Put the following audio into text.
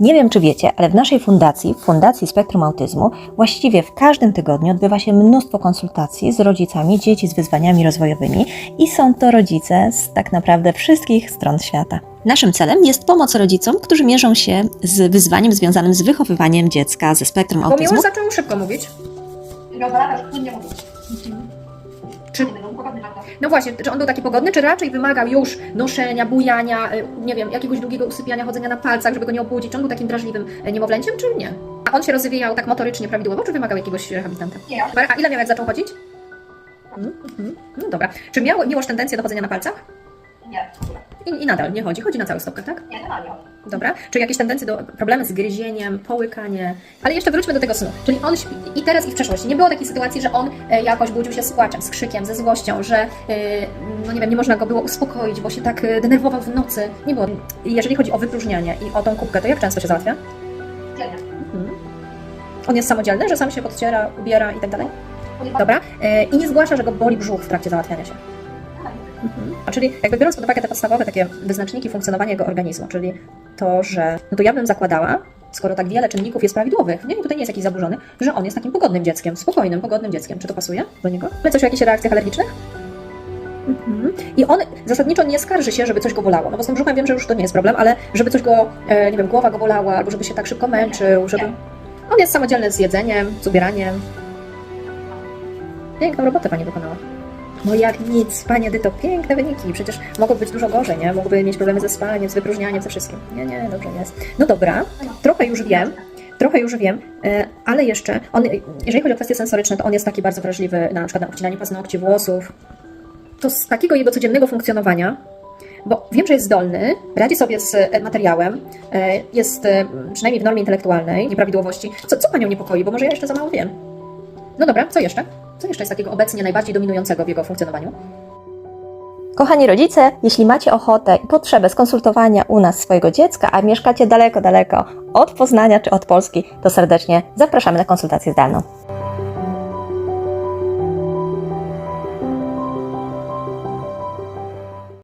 Nie wiem, czy wiecie, ale w naszej fundacji, w Fundacji Spektrum Autyzmu, właściwie w każdym tygodniu odbywa się mnóstwo konsultacji z rodzicami dzieci z wyzwaniami rozwojowymi i są to rodzice z tak naprawdę wszystkich stron świata. Naszym celem jest pomoc rodzicom, którzy mierzą się z wyzwaniem związanym z wychowywaniem dziecka ze spektrum Bo autyzmu. Miłosz zaczął szybko mówić. Miał dwa lata, żeby nie mówić. Czy, no właśnie, czy on był taki pogodny, czy raczej wymagał już noszenia, bujania, y, nie wiem, jakiegoś długiego usypiania, chodzenia na palcach, żeby go nie obudzić? Czy on był takim drażliwym y, niemowlęciem, czy nie? A on się rozwijał tak motorycznie prawidłowo, czy wymagał jakiegoś rehabilitanta? Nie. A ile miał, jak zaczął chodzić? Mhm, mhm. No dobra. Czy miał Miłosz tendencję do chodzenia na palcach? Nie. I, I nadal nie chodzi, chodzi na całych stopkach, tak? Nie, normalnie. Dobra. Czy jakieś tendencje do problemy z gryzieniem, połykanie? Ale jeszcze wróćmy do tego snu. Czyli on śpi i teraz i w przeszłości. Nie było takiej sytuacji, że on e, jakoś budził się z płaczem, z krzykiem, ze złością, że e, no nie wiem, nie można go było uspokoić, bo się tak e, denerwował w nocy. Nie było. Jeżeli chodzi o wypróżnianie i o tą kubkę, to jak często się załatwia? Dzielnie. Mhm. On jest samodzielny, że sam się podciera, ubiera i tak dalej? Dobra. I nie zgłasza, że go boli brzuch w trakcie załatwiania się. A czyli jakby biorąc pod uwagę te podstawowe takie wyznaczniki funkcjonowania jego organizmu, czyli to, że no to ja bym zakładała, skoro tak wiele czynników jest prawidłowych, nie, tutaj nie jest jakiś zaburzony, że on jest takim pogodnym dzieckiem, spokojnym, pogodnym dzieckiem. Czy to pasuje do niego? My coś o jakichś reakcjach alergicznych? Mhm. I on zasadniczo nie skarży się, żeby coś go bolało. No bo z tym brzuchem wiem, że już to nie jest problem, ale żeby coś go, e, nie wiem, głowa go bolała, albo żeby się tak szybko męczył, żeby... On jest samodzielny z jedzeniem, z ubieraniem. Piękną robotę pani wykonała. No jak nic, Pani Edyto, piękne wyniki. Przecież mogło być dużo gorzej, nie? Mogłyby mieć problemy ze spaniem, z wypróżnianiem, ze wszystkim. Nie, nie, dobrze jest. No dobra, trochę już wiem, trochę już wiem, e, ale jeszcze, on, jeżeli chodzi o kwestie sensoryczne, to on jest taki bardzo wrażliwy na, na przykład na obcinanie paznokci, włosów. To z takiego jego codziennego funkcjonowania, bo wiem, że jest zdolny, radzi sobie z e, materiałem, e, jest przynajmniej w normie intelektualnej nieprawidłowości. Co, co Panią niepokoi? Bo może ja jeszcze za mało wiem. No dobra, co jeszcze? Co jeszcze jest takiego obecnie najbardziej dominującego w jego funkcjonowaniu? Kochani rodzice, jeśli macie ochotę i potrzebę skonsultowania u nas swojego dziecka, a mieszkacie daleko, daleko od Poznania czy od Polski, to serdecznie zapraszamy na konsultację zdalną.